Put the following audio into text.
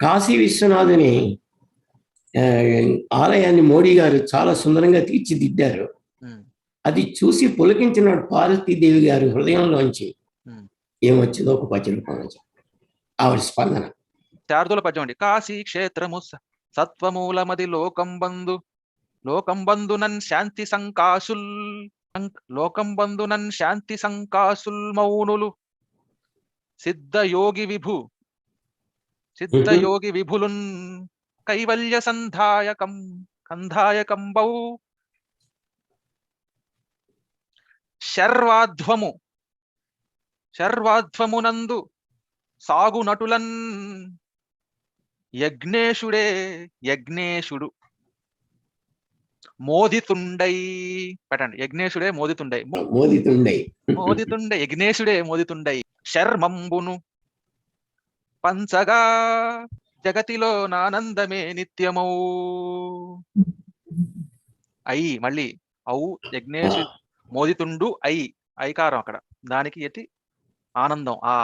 కాశీ విశ్వనాథుని ఆలయాన్ని మోడీ గారు చాలా సుందరంగా తీర్చిదిద్దారు. అది చూసి పులకించిన పార్వతీదేవి గారి హృదయంలోంచి. ఏమొచ్చిందో ఒక పద్యం ఆవిడ స్పందన. శారదుల పద్యం అండి. కాశీ క్షేత్రము సత్వమూలమది లోకం బంధు. లోకం బంధునన్ శాంతి సంకాసుల్ బంధునన్ శాంతి సంకాసుల్ మౌనులు. సిద్ధ యోగి విభు. సిద్ధ మ్మ్. యోగి విభులున్ కైవల్య సంధాయకం కంధాయకంబౌ శర్వాధ్వము శర్వాధ్వమునందు సాగు నటులన్ యజ్ఞేశుడే యజ్ఞేశుడు మోదితుండై పెట్టండి యజ్ఞేశుడే మోదితుండై. మోదితుండై. మోదితుండై యజ్ఞేశుడే మోదితుండై. శర్మంబును పంచగా జగతిలో నానందమే నిత్యమౌ. అయి మళ్ళీ ఔ యజ్ఞేశు మోదితుండు ఐ ఐకారం అక్కడ. దానికి ఎతి ఆనందం ఆ.